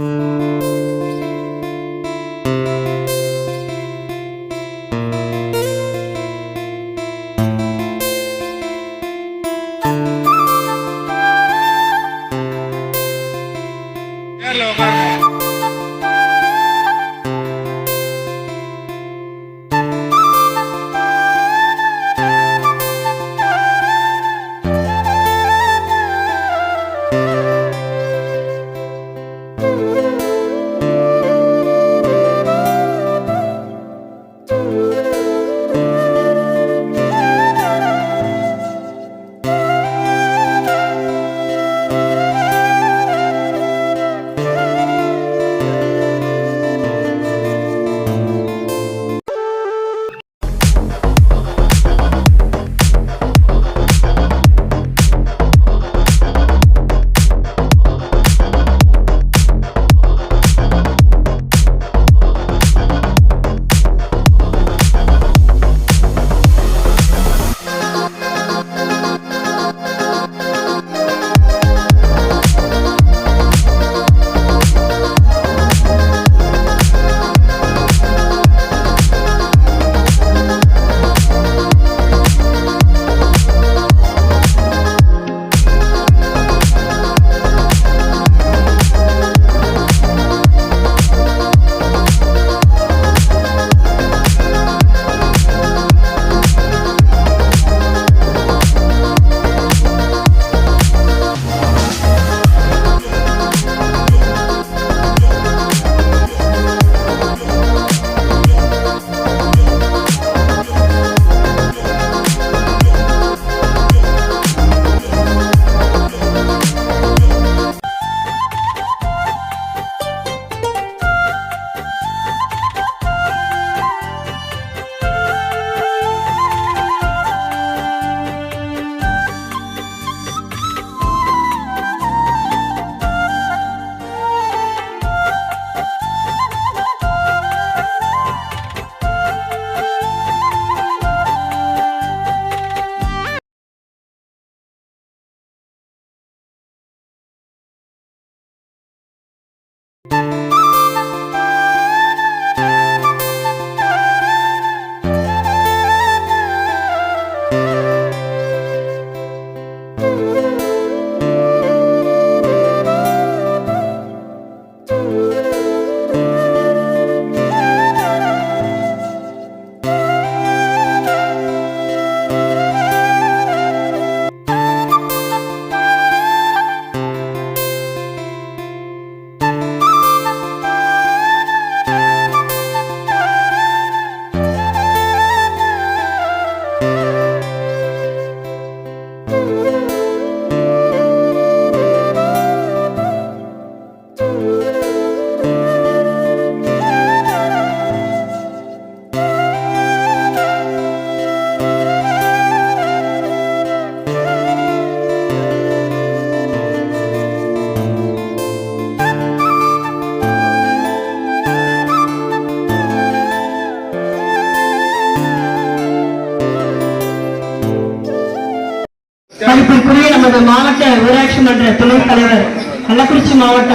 Mm-hmm.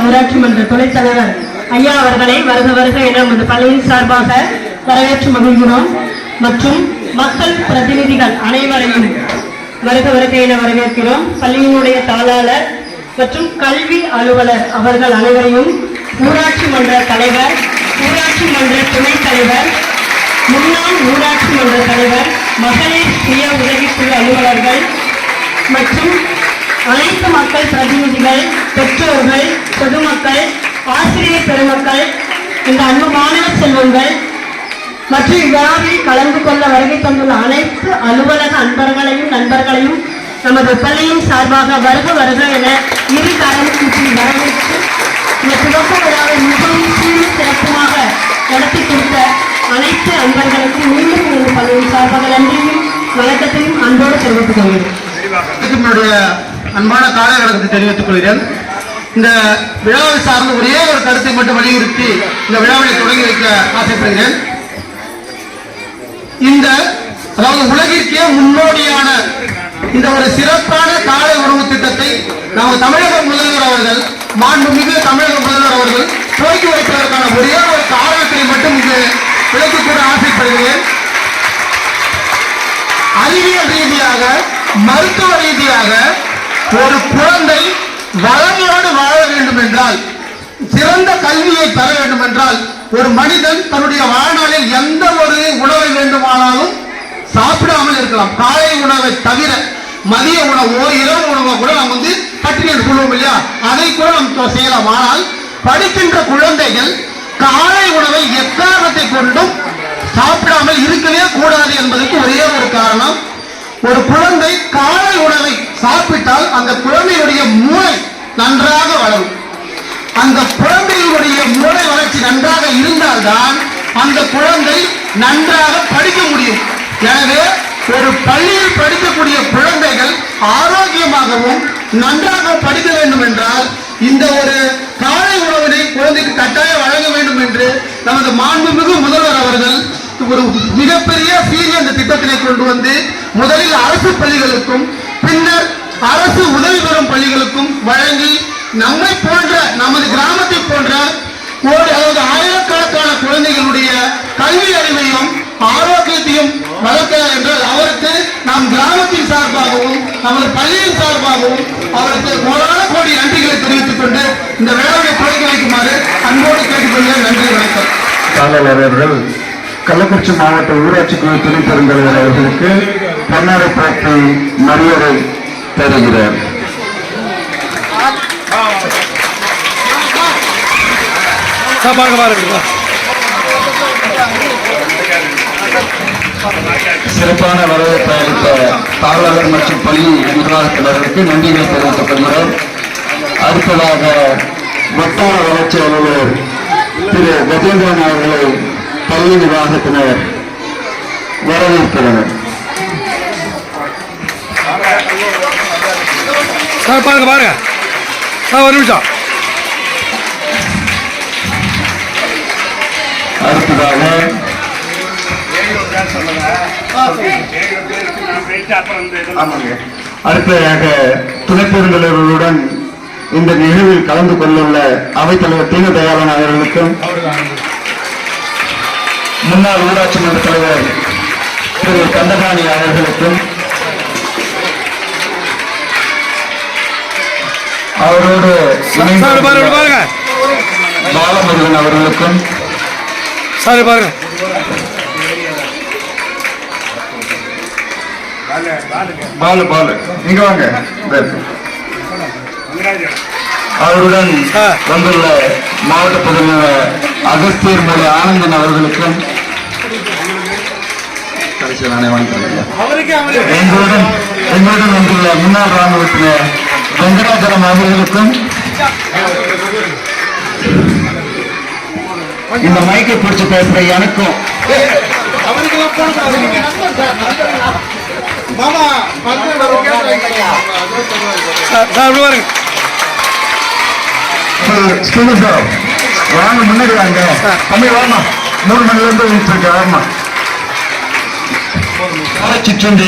ஊராட்சி மன்ற துணைத் தலைவர் ஐயா அவர்களை வருக வருக என நமது பள்ளியின் சார்பாக வரவேற்று மகிழ்கிறோம். மற்றும் மக்கள் பிரதிநிதிகள் அனைவரையும் வருக வருக என வரவேற்கிறோம். பள்ளியினுடைய தாளாளர் மற்றும் கல்வி அலுவலர் அவர்கள் அனைவரையும் ஊராட்சி மன்ற தலைவர் ஊராட்சி மன்ற துணைத் தலைவர் முன்னாள் ஊராட்சி மன்ற தலைவர் மகளிர் சுய உதவிக்குழு அலுவலர்கள் மற்றும் அனைத்து மக்கள் பிரதிநிதிகள் பெற்றோர்கள் பொதுமக்கள் ஆசிரியர் பெருமக்கள் இந்த அன்பு மாணவ செல்வங்கள் மற்றும் இவ்விழாவில் கலந்து கொள்ள வருகை தந்துள்ள அனைத்து அலுவலக அன்பர்களையும் நண்பர்களையும் நமது பள்ளியின் சார்பாக வருக வருக என இரு கரம் கூட்டி வரவேற்று இந்த துவக்க விழாவை மிகவும் சீரும் சிறப்புமாக நடத்தி கொடுத்த அனைத்து அன்பர்களுக்கும் மீண்டும் எனது பள்ளியின் சார்பாக நன்றியும் வணக்கத்தையும் அன்போடு தெரிவித்துக் கொள்கிறேன். அன்பான கால தெரிவித்துக் கொள்கிறேன். இந்த விழாவை சார்ந்த ஒரே ஒரு கருத்தை மட்டும் வலியுறுத்தி இந்த விழாவை தொடங்கி வைக்க ஆசைப்படுகிறேன். இந்த அதாவது உலகிற்கே முன்னோடியான இந்த ஒரு சிறப்பான காலை உணவு திட்டத்தை நமது தமிழக முதல்வர் அவர்கள் மாண்புமிகு தமிழக முதல்வர் அவர்கள் துவக்கி வைப்பதற்கான ஒரே ஒரு காரணத்தை மட்டும் இங்கு விளக்கி கூட ஆசைப்படுகிறேன். அறிவியல் ரீதியாக மருத்துவ ரீதியாக ஒரு குழந்தை வளமையோடு வாழ வேண்டும் என்றால் சிறந்த கல்வியை பெற வேண்டும் என்றால் ஒரு மனிதன் தன்னுடைய வாழ்நாளில் எந்த ஒரு உணவை வேண்டுமானாலும் சாப்பிடாமல் இருக்கலாம். காலை உணவை தவிர மதிய உணவோ இரவு உணவோ கூட நாம் வந்து பட்டினி சொல்லுவோம் இல்லையா? அதை கூட நாம் செய்யலாம். ஆனால் படிக்கின்ற குழந்தைகள் காலை உணவை எக்காரணத்தை கொண்டும் சாப்பிடாமல் இருக்கவே கூடாது என்பதற்கு ஒரே ஒரு காரணம் ஒரு குழந்தை காலை உணவை சாப்பிட்டால் அந்த குழந்தையுடைய மூளை நன்றாக வளரும். அந்த குழந்தையுடைய மூளை வளர்ச்சி நன்றாக இருந்தால்தான் அந்த குழந்தை நன்றாக படிக்க முடியும். எனவே ஒரு பள்ளியில் படிக்கக்கூடிய குழந்தைகள் ஆரோக்கியமாகவும் நன்றாக படிக்க வேண்டும் என்றால் இந்த ஒரு காலை உணவினை குழந்தைக்கு கட்டாயம் வழங்க வேண்டும் என்று நமது மாண்புமிகு முதல்வர் அவர்கள் ஒரு மிகப்பெரிய சீரிய அந்த திட்டத்தினை கொண்டு வந்து முதலில் அரசு பள்ளிகளுக்கும் பின்னர் அரசு உதவி பெறும் பள்ளிகளுக்கும் வழங்கி நம்மை போன்ற நமது கிராமத்தை போன்ற கோடி அதாவது ஆயிரக்கணக்கான குழந்தைகளுடைய கல்வி அறிவையும் ஆரோக்கியத்தையும் வளர்க்கிறார் என்றால் அவருக்கு நம் கிராமத்தின் சார்பாகவும் நமது பள்ளியின் சார்பாகவும் அவருக்கு கோடான கோடி நன்றிகளை தெரிவித்துக் கொண்டு இந்த விழாவை தொடங்கி வைக்குமாறு அன்போடு கேட்டுக்கொள்ள நன்றி வணக்கம். கள்ளக்குறிச்சி மாவட்ட ஊராட்சி குழு துணைத் பெருந்தலைவர் அவர்களுக்கு பொன்னாடை போட்டி மரியாதை தருகிறார். சிறப்பான வரவேற்பை அளித்த காவலர் மற்றும் பள்ளி நிர்வாகத்தினருக்கு நன்றிகளை தெரிவித்துக் கொள்கிறோம் அடுத்ததாக வட்டார வளர்ச்சி அலுவலர் திரு கஜேந்திரன் அவர்களை பள்ளி நிர்வாகத்தினர் வரவேற்கிறனர். சார் பாருங்க பாருங்க. சார் ஒரு நிமிஷம். அடுத்ததாக அடுத்ததாக துணை பெருந்தலைவர்களுடன் இந்த நிகழ்வில் கலந்து கொண்டுள்ள அவைத்தலைவர் தீன தயாளன் அவர்களுக்கும் முன்னாள் ஊராட்சி மன்ற தலைவர் திரு கந்தகாணி அவர்களுக்கும் அவரோடு பாலமுருகன் அவர்களுக்கும் சார் பாருங்க. பாலு பாலு. இங்க வாங்க. அவருடன். வந்துள்ள மாவட்ட பொதுநல அகஸ்தியர் மொழி ஆனந்தன் அவர்களுக்கும் எங்களுடன் எங்களுடன் வந்துள்ள முன்னாள் ராணுவத்தினர் வெங்கடாச்சலம் அவர்களுக்கும் இந்த மைக்கை பிடிச்சு பேசுற எனக்கும். பாருங்க. ஸ்டூடெண்ட் சார் வாங்க முன்னாடி வாங்க தம்பி வாமா மூணு மணில இருந்து இருக்க வாமா சிற்றுண்டி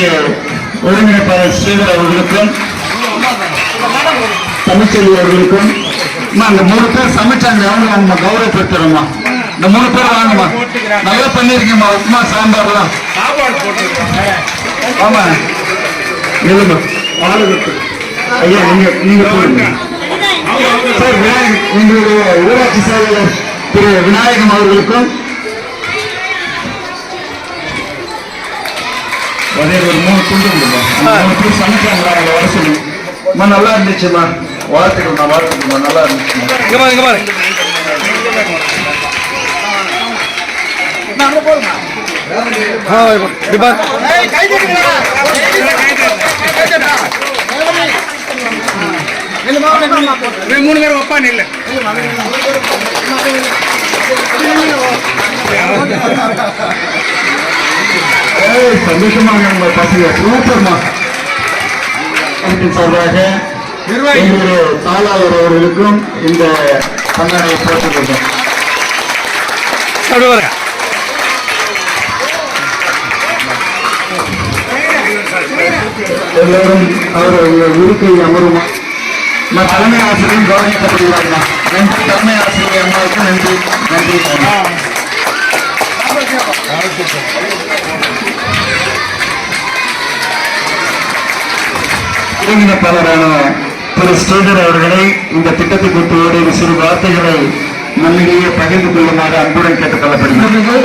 ஒருங்கிணைப்பாளர் ஸ்ரீதர் அவர்களுக்கும் தமிழ்ச்செல்வி அவர்களுக்கும் அம்மா இந்த மூணு பேர் சமைச்சாங்க. அவங்க நம்ம கௌரவப்படுத்துறோம்மா. இந்த மூணு பேர் வாங்கம்மா. நல்லா பண்ணிருக்கீங்கம்மா. உப்புமா சாம்பார்லாம். ஆமா இல்லைம்மா ஐயா நீங்க நீங்க போடுங்க சார் விநாயகம் எங்களுடைய ஊராட்சி செயலாளர் திரு விநாயகம் அவர்களுக்கும் அதே ஒரு மூணு துண்டு பேர் சமைச்சாங்களா அவங்க வர சொல்லுங்க நல்லா இருந்துச்சும்மா. வாழ்த்துக்கள்மா வாழ்த்துக்கள்மா நல்லா இருந்துச்சுமா பாருங்க இங்க பாருங்க ஆ இப்படி பாருங்க மூணு பேர் ஒப்பா நில்லு ஏய், சந்தோஷமாக நம்ம பசங்க சூப்பர்மா. சார்பாக எங்களுடைய தாளாளர் அவர்களுக்கும் இந்த பந்தாடையை போட்டுக்கொண்டோம் எல்லோரும் அவர் இருக்கை அமருமா? நம்ம தலைமை ஆசிரியர் கௌரவிக்கப்படுகிறார்கள் நன்றி. தலைமை ஆசிரியர் அம்மாவுக்கு நன்றி. நன்றி. ஒருங்கிணைப்பாளரான திரு ஸ்ரீதர் அவர்களை இந்த திட்டத்தை குறித்து ஓரிரு சிறு வார்த்தைகளை நம்மிடையே பகிர்ந்து கொள்ளுமாறு அன்புடன் கேட்டுக் கொள்ளப்படுகிறது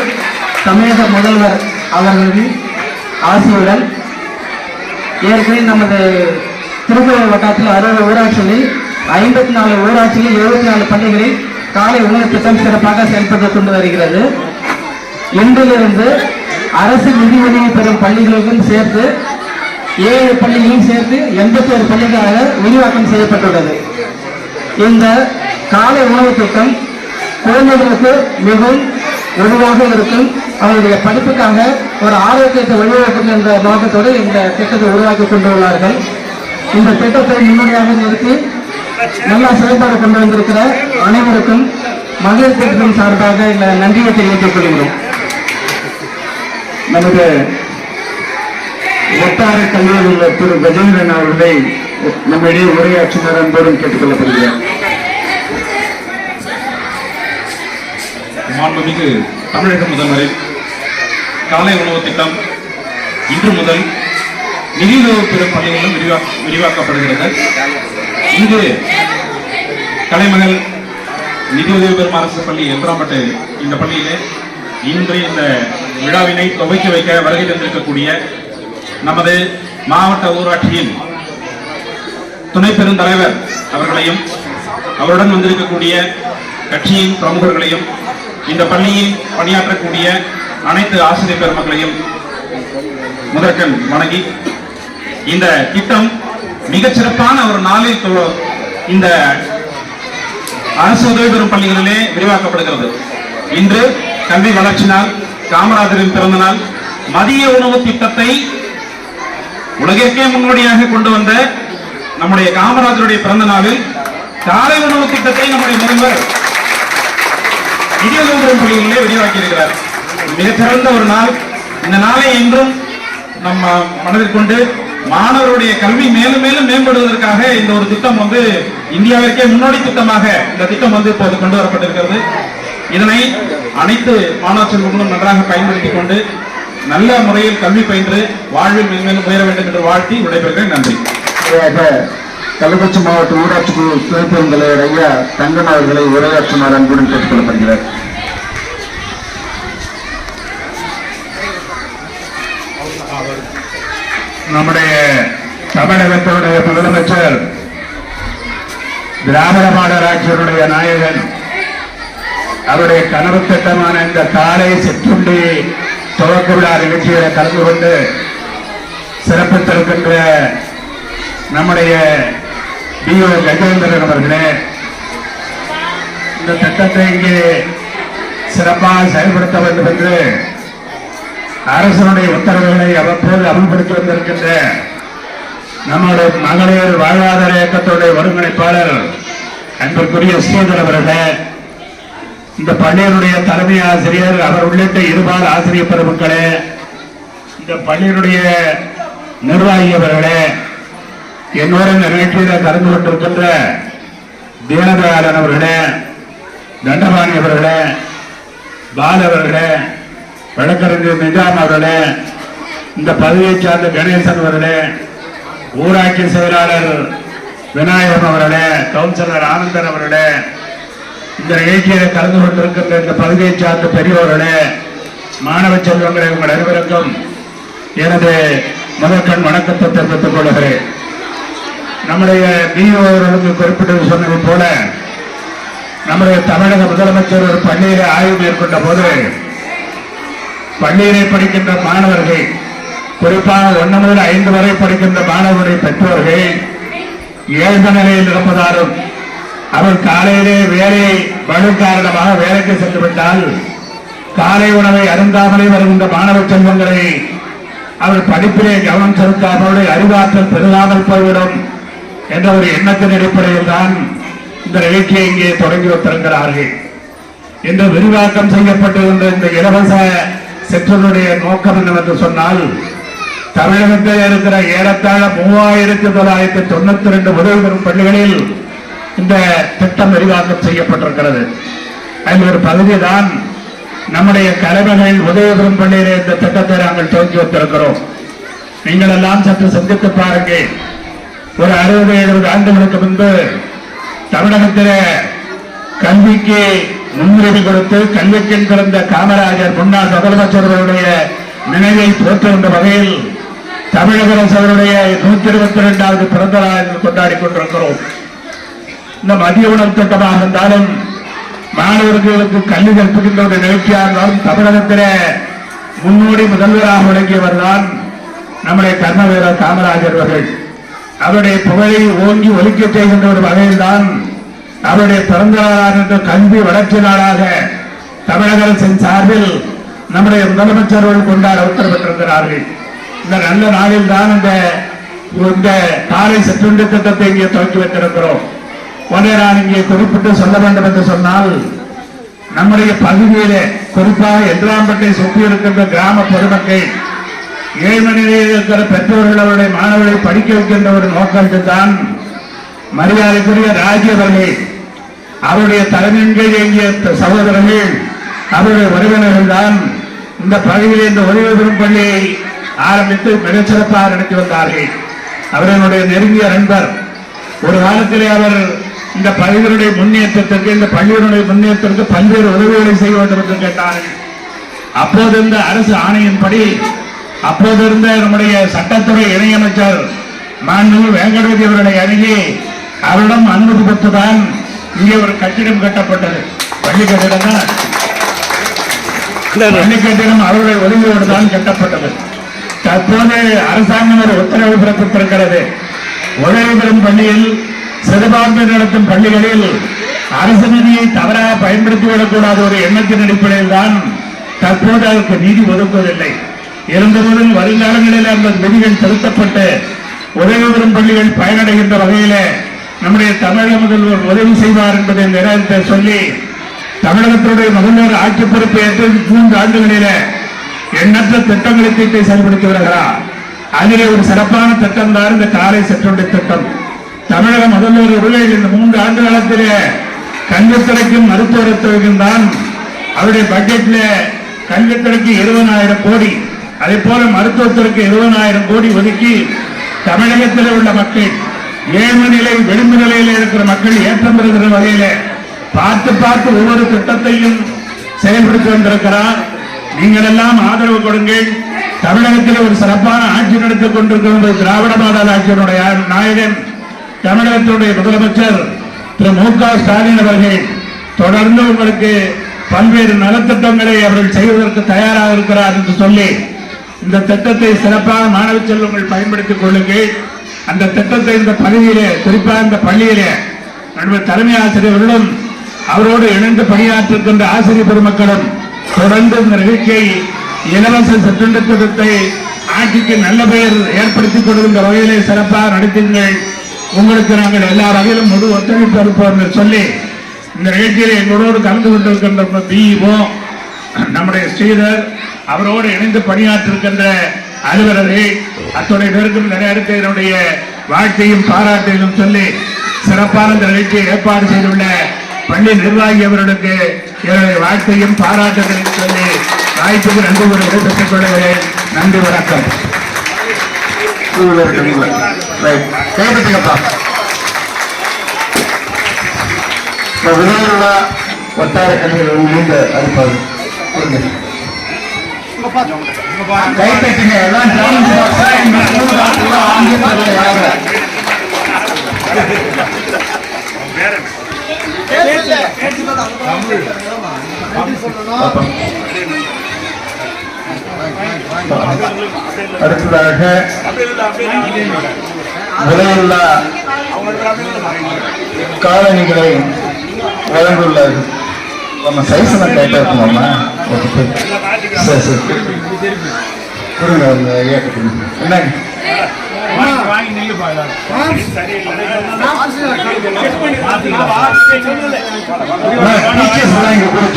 தமிழக முதல்வர் அவர்களின் ஆசியுடன் ஏற்கனவே நமது திருக்கோவில் வட்டாரத்தில் அறுபது ஊராட்சிகளில் ஐம்பத்தி நாலு ஊராட்சிகளில் எழுபத்தி நாலு பள்ளிகளில் காலை உணவு திட்டம் சிறப்பாக செயல்பட்டு கொண்டு வருகிறது. இன்றிலிருந்து அரசு நிதி உதவி பெறும் பள்ளிகளுக்கும் சேர்த்து ஏழு பள்ளிகளும் சேர்த்து எண்பத்தி ஒரு பள்ளிகளாக விரிவாக்கம் செய்யப்பட்டுள்ளது. இந்த காலை உணவு திட்டம் குழந்தைகளுக்கு மிகவும் உருவாக இருக்கும். அவருடைய படிப்புக்காக ஒரு ஆரோக்கியத்தை வழிவகுக்கும் என்ற நோக்கத்தோடு இந்த திட்டத்தை உருவாக்கி கொண்டுள்ளார்கள். இந்த திட்டத்தை முன்னோடியாக நிறுத்தி நல்லா செயல்பாடு கொண்டு வந்திருக்கிற அனைவருக்கும் மகளிர் திட்டம் சார்பாக எங்களை நன்றியை தெரிவித்துக் கொள்கிறோம். நமது கல்லூரி உள்ள திரு கஜேந்திரன் அவர்களை நம்மிடையே உரையாற்றுமாறு அன்போடும் கேட்டுக்கொள்ளப்படுகிறார் மாண்புமிகு தமிழக முதல்வரின் காலை உணவு திட்டம் இன்று முதல் நிதியுதவி பெறும் பள்ளிகளும் விரிவா விரிவாக்கப்படுகிறது. இங்கு கலைமகள் நிதியுதவி பெறும் அரசு பள்ளி எந்திராம்பட்டு இந்த பள்ளியிலே இன்று இந்த விழாவினை துவக்கி வைக்க வருகை தந்திருக்கக்கூடிய நமது மாவட்ட ஊராட்சியின் துணை பெருந்தலைவர் அவர்களையும் அவருடன் வந்திருக்கக்கூடிய கட்சியின் பிரமுகர்களையும் இந்த பள்ளியில் பணியாற்றக்கூடிய அனைத்து ஆசிரியர் பெருமக்களையும் முதற்கண் வணங்கி இந்த திட்டம் மிகச் சிறப்பான ஒரு நாளில் இந்த அரசு உதவி பெறும் பள்ளிகளிலே விரிவாக்கப்படுகிறது. இன்று கல்வி வளர்ச்சி நாள் காமராஜரின் பிறந்த நாள் மதிய உணவு திட்டத்தை உலகிற்கே முன்னோடியாக கொண்டு வந்த நம்முடைய காமராஜருடைய பிறந்த நாளில் காலை உணவு திட்டத்தை நம்முடைய முதல்வர் நிதியுதவி பள்ளிகளிலே விரிவாக்கி இருக்கிறார் மிகச்சிறந்த ஒரு நாள். இந்த நாளை என்றும் நம்ம மனதில் கொண்டு மாணவருடைய கல்வி மேலும் மேலும் மேம்படுவதற்காக இந்த ஒரு திட்டம் வந்து இந்தியாவிற்கே முன்னோடி திட்டமாக இந்த திட்டம் வந்து இப்போது கொண்டு வரப்பட்டிருக்கிறது. இதனை அனைத்து மாணவ செல்வங்களும் நன்றாக பயன்படுத்திக் கொண்டு நல்ல முறையில் கல்வி பயின்று வாழ்வில் மேன்மேலும் உயர வேண்டும் என்று வாழ்த்தி விடைபெறுகிறேன். நன்றி. கள்ளக்குறிச்சி மாவட்ட ஊராட்சி குழு துணை பெருந்தலைவர் ஐயா தங்கன் அவர்களை உரையாற்றுமாறு அன்புடன் கேட்டுக் கொள்ளப்படுகிறார் நம்முடைய தமிழகத்தினுடைய முதலமைச்சர் திராவிட மாடலாட்சியருடைய நாயகன் அவருடைய கனவு திட்டமான இந்த காலை சிற்றுண்டி துவக்க விழா நிகழ்ச்சியில கலந்து கொண்டு சிறப்பித்திருக்கின்ற நம்முடைய டிஓ கஜேந்திரன் அவர்களே இந்த திட்டத்தை இங்கே சிறப்பாக செயல்படுத்த வேண்டும் என்று அரசனுடைய உத்தரவுகளை அவ்வப்போது அமல்படுத்தி வந்திருக்கின்ற நம்முடைய மகளிர் வாழ்வாதார இயக்கத்துடைய ஒருங்கிணைப்பாளர் அன்பிற்குரிய ஸ்ரீதர் அவர்களே இந்த பள்ளியினுடைய தலைமை ஆசிரியர் அவர் உள்ளிட்ட இருபால் ஆசிரியர் பெருமக்களே இந்த பள்ளியினுடைய நிர்வாகி அவர்களே என்னோட இந்த நிகழ்ச்சியில கலந்து கொண்டிருக்கின்ற தீனதயாளன் அவர்களே தண்டபாணி அவர்களே பால் அவர்களே வழக்கறிஞர் நிஜாம் அவர்களே இந்த பதவியை சார்ந்த கணேசன் அவர்களே ஊராட்சி செயலாளர் விநாயகம் அவர்களே கவுன்சிலர் ஆனந்தன் அவர்களே இந்த நிகழ்ச்சியில கலந்து கொண்டிருக்கின்ற இந்த பதவியைச் சார்ந்த பெரியவர்களே மாணவ செல்வங்களை உங்கள் அனைவருக்கும் எனது முதற்கண் வணக்கத்தை தெரிவித்துக் கொள்கிறேன். நம்முடைய பிஓ குறிப்பிட்டு சொன்னது போல நம்முடைய தமிழக முதலமைச்சர் ஒரு பள்ளியில ஆய்வு மேற்கொண்ட போது பள்ளியிலே படிக்கின்ற மாணவர்கள் குறிப்பாக ஒன்று முதல் ஐந்து வரை படிக்கின்ற மாணவருடைய பெற்றோர்கள் ஏழ்ம நிலையில் இருப்பதாலும் அவர் காலையிலே வேலை பழு காரணமாக வேலைக்கு சென்றுவிட்டால் காலை உணவை அருந்தாமலே வருகின்ற மாணவ செல்வங்களை அவர் படிப்பிலே கவனம் செலுத்தாமல் அறிவாற்றல் பெருகாமல் போய்விடும் என்ற ஒரு எண்ணத்தின் அடிப்படையில் தான் இந்த நிகழ்ச்சியை இங்கே தொடங்கி வைத்திருக்கிறார்கள். இன்று விரிவாக்கம் செய்யப்பட்டிருந்த இந்த இலவச செற்றனுடைய நோக்கம் என்னவென்று சொன்னால் தமிழகத்தில் இருக்கிற ஏறத்தாழ மூவாயிரத்தி தொள்ளாயிரத்தி தொண்ணூத்தி ரெண்டு உதவி பெறும் பள்ளிகளில் இந்த திட்டம் விரிவாக்கம் செய்யப்பட்டிருக்கிறது. அதில் ஒரு பகுதி தான் நம்முடைய கலைமகள் உதவி பெறும் பள்ளியிலே இந்த திட்டத்தை நாங்கள் துவக்கி வைத்திருக்கிறோம். நீங்கள் எல்லாம் சற்று சிந்தித்து பாருங்கள். ஒரு அறுபது எழுபது ஆண்டுகளுக்கு முன்பு தமிழகத்தில் கல்விக்கு முன்னுரிமை கொடுத்து கல்விக்கெண் பிறந்த காமராஜர் முன்னாள் முதலமைச்சர் அவருடைய நினைவை போற்றுகின்ற வகையில் தமிழக அரசு அவருடைய நூற்றி இருபத்தி இரண்டாவது பிறந்த நாள் கொண்டாடி கொண்டிருக்கிறோம். இந்த மதிய உணவு திட்டமாக இருந்தாலும் மாணவர்களுக்கு கல்வி கற்பிக்கின்ற ஒரு நிகழ்ச்சியாக இருந்தாலும் தமிழகத்திலே முன்னோடி முதல்வராக விளங்கியவர் தான் நம்முடைய கர்மவீரர் காமராஜர் அவர்கள். அவருடைய புகழை ஓங்கி ஒலிக்கச் செய்கின்ற ஒரு வகையில்தான் அவருடைய பிறந்த நாளாக கல்வி வளர்ச்சி நாளாக தமிழக அரசின் சார்பில் நம்முடைய முதலமைச்சர் அவர்கள் கொண்டாட உத்தரவிட்டிருக்கிறார்கள். இந்த நல்ல நாளில் தான் இந்த இந்த காலை சிற்றுண்டு திட்டத்தை இங்கே துவக்கி வைத்திருக்கிறோம். ஒன்றே நான் இங்கே குறிப்பிட்டு சொல்ல வேண்டும் என்று சொன்னால் நம்முடைய பகுதியிலே குறிப்பாக எதிராம்பட்டை சுற்றி இருக்கின்ற கிராம பொதுமக்கள் ஏழ்மை நிலையில் இருக்கிற பெற்றோர்கள் அவருடைய மாணவர்களை படிக்க வைக்கின்ற ஒரு நோக்கத்தில் தான் மரியாதைக்குரிய ராஜி அவருடைய தலைமையின் கீழ் இயங்கிய சகோதரர்கள் அவருடைய உறவினர்கள் தான் இந்த பகுதியில் இந்த உதவி பெறும் பள்ளியை ஆரம்பித்து மிகச்சிறப்பாக நடத்தி வந்தார்கள். அவர்களுடைய நெருங்கிய நண்பர் ஒரு காலத்திலே அவர் இந்த பகுதியினுடைய முன்னேற்றத்திற்கு இந்த பள்ளியினுடைய முன்னேற்றத்திற்கு பல்வேறு உதவிகளை செய்ய வேண்டும் என்று கேட்டார்கள். அப்போது இருந்த அரசு ஆணையின்படி அப்போது இருந்த நம்முடைய சட்டத்துறை இணையமைச்சர் மாண்பு வெங்கடபதி அவர்களை அணுகி அவரிடம் அனுமதி பெற்றுதான் இங்கே ஒரு கட்டிடம் கட்டப்பட்டது. பள்ளி கட்டிடம் தான் பள்ளி கட்டிடம் அவருடைய உதவியோடு தான் கட்டப்பட்டது. தற்போது அரசாங்கம் ஒரு உத்தரவு பிறப்பித்திருக்கிறது. உதவி பெறும் பள்ளியில் சிறுபான்மை நடத்தும் பள்ளிகளில் அரசு நிதியை தவறாக பயன்படுத்திவிடக்கூடாத ஒரு எண்ணத்தின் அடிப்படையில் தான் தற்போது அதற்கு நிதி ஒதுக்குவதில்லை. இருந்தபோதும் வருங்காலங்களில் அந்த நிதிகள் திருத்தப்பட்டு உதவி பெறும் பள்ளிகள் பயனடைகின்ற வகையிலே நம்முடைய தமிழக முதல்வர் உதவி செய்வார் என்பதை நிறைவேற்ற சொல்லி தமிழகத்தினுடைய முதல்வர் ஆட்சி பொறுப்பு ஏற்று மூன்று ஆண்டுகளில எண்ணற்ற திட்டங்களை தீட்டை செயல்படுத்தி வருகிறார். அதிலே ஒரு சிறப்பான திட்டம் தான் இந்த காலை சற்றுடைய திட்டம். தமிழக முதல்வர் உருளையில் இந்த மூன்று ஆண்டு காலத்திலே கல்வித்துறைக்கும் மருத்துவத்துறைக்கும் தான் அவருடைய பட்ஜெட்ல கல்வித்துறைக்கு இருபதாயிரம் கோடி அதே போல மருத்துவத்துறைக்கு இருபதாயிரம் கோடி ஒதுக்கி தமிழகத்தில் உள்ள மக்கள் ஏழ்மை நிலை விளிம்பு நிலையில் இருக்கிற மக்கள் ஏற்றம் பெறுகிற வகையில பார்த்து பார்த்து ஒவ்வொரு திட்டத்தையும் செயல்படுத்தி வந்திருக்கிறார். நீங்கள் எல்லாம் ஆதரவு கொடுங்கள். தமிழகத்தில் ஒரு சிறப்பான ஆட்சி நடத்திக் கொண்டிருக்கிற திராவிட மாடல் ஆட்சியினுடைய நாயகன் தமிழகத்தினுடைய முதலமைச்சர் திரு மு க ஸ்டாலின் அவர்கள் தொடர்ந்து உங்களுக்கு பல்வேறு நலத்திட்டங்களை அவர்கள் செய்வதற்கு தயாராக இருக்கிறார் என்று சொல்லி இந்த திட்டத்தை சிறப்பாக மாணவ செல்வங்கள் பயன்படுத்திக் கொள்ளுங்கள். அந்த திட்டத்தை இந்த பகுதியிலே குறிப்பாக இந்த பள்ளியிலே நண்பர் தலைமை ஆசிரியர்களும் அவரோடு இணைந்து பணியாற்றுகின்ற ஆசிரியர் பெருமக்களும் தொடர்ந்து இந்த நிகழ்ச்சியை இலவச சிற்றுண்டி திட்டத்தை ஆட்சிக்கு நல்ல பெயர் ஏற்படுத்திக் கொடுக்கின்ற வகையிலே சிறப்பாக நடத்துங்கள். உங்களுக்கு நாங்கள் எல்லா வகையிலும் முழு ஒத்துழைப்பு இருப்போம் என்று சொல்லி இந்த நிகழ்ச்சியில் எங்களோடு கலந்து கொண்டிருக்கின்ற பிஇஓ நம்முடைய ஸ்ரீதர் அவரோடு இணைந்து பணியாற்றிருக்கின்ற அலுவலர்கள் அத்துணை பேருக்கும் நிறைய இடத்தை என்னுடைய வாழ்க்கையும் பாராட்டையும் சொல்லி சிறப்பான இந்த நிகழ்ச்சியை ஏற்பாடு செய்துள்ள பள்ளி நிர்வாகி அவர்களுக்கு என்னுடைய வாழ்க்கையும் பாராட்டுகளையும் சொல்லி வாய்ப்புக்கு நன்றி ஒரு விடைபெற்றுக் கொள்கிறேன். நன்றி வணக்கம். கைப்பற்றுங்கப்பா விநாயகா ஒட்டார கல்விகள் நீண்ட அறிப்பாது கைப்பற்றுங்க எல்லாம் டிராயிங் பாக்ஸ் ஆங்கிலத்தில் அடுத்ததாக விலையுள்ள காலணிகளை வழங்குள்ளார்கள். நம்ம சைஸ் எல்லாம் கரெக்டாக இருக்குமாம்மா? ஓகே சரி. சரி கொடுங்க அந்த ஐயா கொடுங்க. என்னங்க?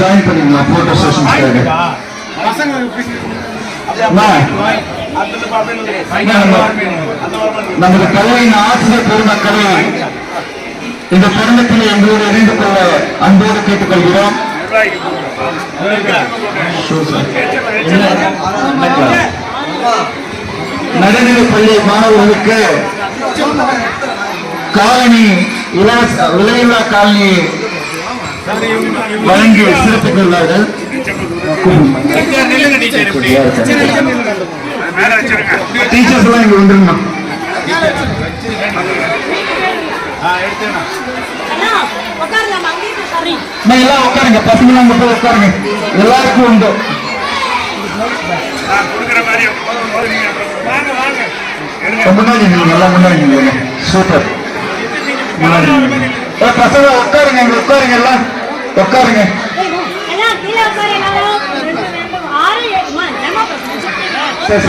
ஜாயின் பண்ணிக்கலாம் போட்டோ செஷன்ஸ்க்காக நமது கலையின் ஆசிரியர் பெருமக்களை இந்த தருணத்தில் எங்களோடு இணைந்து கொள்ள அன்போடு கேட்டுக்கொள்கிறோம். நடுநிலைப் பள்ளி மாணவர்களுக்கு காலனி இலவச விலையில்லா காலனி வழங்கி சிறப்பித்துள்ளார்கள் நில்லுங்க டீச்சர்ஸ் எல்லாம் இங்க வந்துருங்க. அம்மா, எல்லாம் உட்காருங்க. பசங்க அங்க போய் உட்காருங்க. எல்லாருக்கும் உண்டு. நான் முன்னாடி எல்லாம் முன்னாடி சூப்பர் முன்னாடி பசங்க உட்காருங்க. இங்க உட்காருங்க எல்லாம். உட்காருங்க. சரி.